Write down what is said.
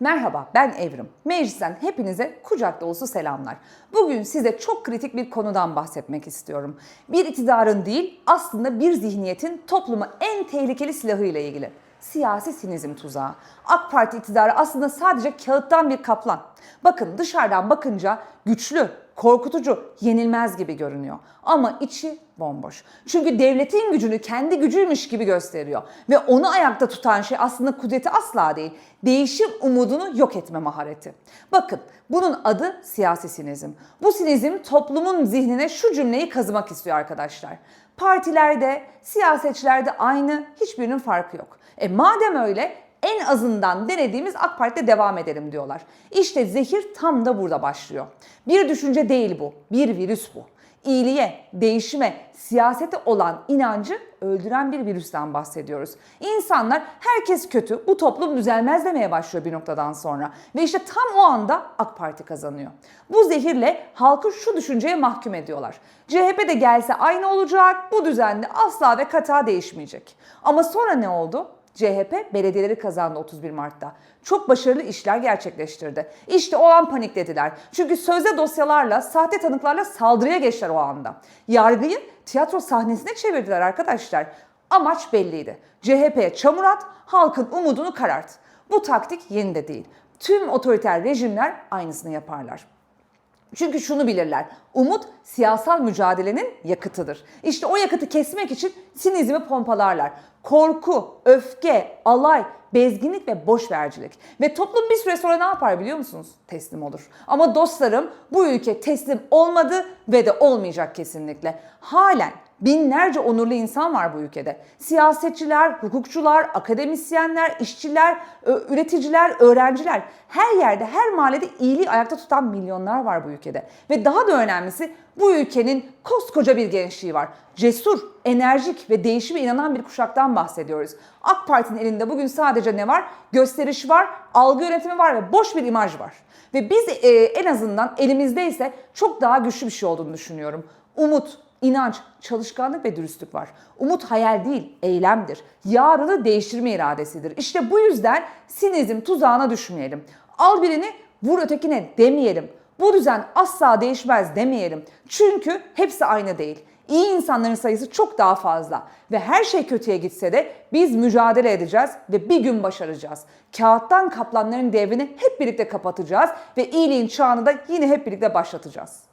Merhaba ben Evrim. Meclisten hepinize kucak dolusu selamlar. Bugün size çok kritik bir konudan bahsetmek istiyorum. Bir iktidarın değil aslında bir zihniyetin topluma en tehlikeli silahı ile ilgili. Siyasi sinizm tuzağı. AK Parti iktidarı aslında sadece kağıttan bir kaplan. Bakın dışarıdan bakınca güçlü, korkutucu, yenilmez gibi görünüyor. Ama içi bomboş. Çünkü devletin gücünü kendi gücüymüş gibi gösteriyor. Ve onu ayakta tutan şey aslında kudreti asla değil. Değişim umudunu yok etme mahareti. Bakın bunun adı siyasi sinizm. Bu sinizm toplumun zihnine şu cümleyi kazımak istiyor arkadaşlar. Partilerde, siyasetçilerde aynı, hiçbirinin farkı yok. E madem öyle en azından denediğimiz AK Parti'de devam edelim diyorlar. İşte zehir tam da burada başlıyor. Bir düşünce değil bu, bir virüs bu. İyiliğe, değişime, siyasete olan inancı öldüren bir virüsten bahsediyoruz. İnsanlar herkes kötü, bu toplum düzelmez demeye başlıyor bir noktadan sonra. Ve işte tam o anda AK Parti kazanıyor. Bu zehirle halkı şu düşünceye mahkum ediyorlar. CHP de gelse aynı olacak, bu düzende asla ve kata değişmeyecek. Ama sonra ne oldu? CHP belediyeleri kazandı 31 Mart'ta. Çok başarılı işler gerçekleştirdi. İşte o an paniklediler. Çünkü sözde dosyalarla, sahte tanıklarla saldırıya geçtiler o anda. Yargıyı tiyatro sahnesine çevirdiler arkadaşlar. Amaç belliydi. CHP'ye çamur at, halkın umudunu karart. Bu taktik yeni de değil. Tüm otoriter rejimler aynısını yaparlar. Çünkü şunu bilirler. Umut siyasal mücadelenin yakıtıdır. İşte o yakıtı kesmek için sinizmi pompalarlar. Korku, öfke, alay, bezginlik ve boşvercilik. Ve toplum bir süre sonra ne yapar biliyor musunuz? Teslim olur. Ama dostlarım bu ülke teslim olmadı ve de olmayacak kesinlikle. Halen binlerce onurlu insan var bu ülkede. Siyasetçiler, hukukçular, akademisyenler, işçiler, üreticiler, öğrenciler. Her yerde, her mahallede iyiliği ayakta tutan milyonlar var bu ülkede. Ve daha da önemlisi bu ülkenin koskoca bir gençliği var. Cesur, enerjik ve değişime inanan bir kuşaktan bahsediyoruz. AK Parti'nin elinde bugün sadece ne var? Gösteriş var, algı yönetimi var ve boş bir imaj var. Ve biz e, en azından elimizdeyse çok daha güçlü bir şey olduğunu düşünüyorum. Umut, inanç, çalışkanlık ve dürüstlük var. Umut hayal değil, eylemdir. Yarını değiştirme iradesidir. İşte bu yüzden sinizm tuzağına düşmeyelim. Al birini, vur ötekine demeyelim. Bu düzen asla değişmez demeyelim. Çünkü hepsi aynı değil. İyi insanların sayısı çok daha fazla ve her şey kötüye gitse de biz mücadele edeceğiz ve bir gün başaracağız. Kağıttan kaplanların devrini hep birlikte kapatacağız ve iyiliğin çağını da yine hep birlikte başlatacağız.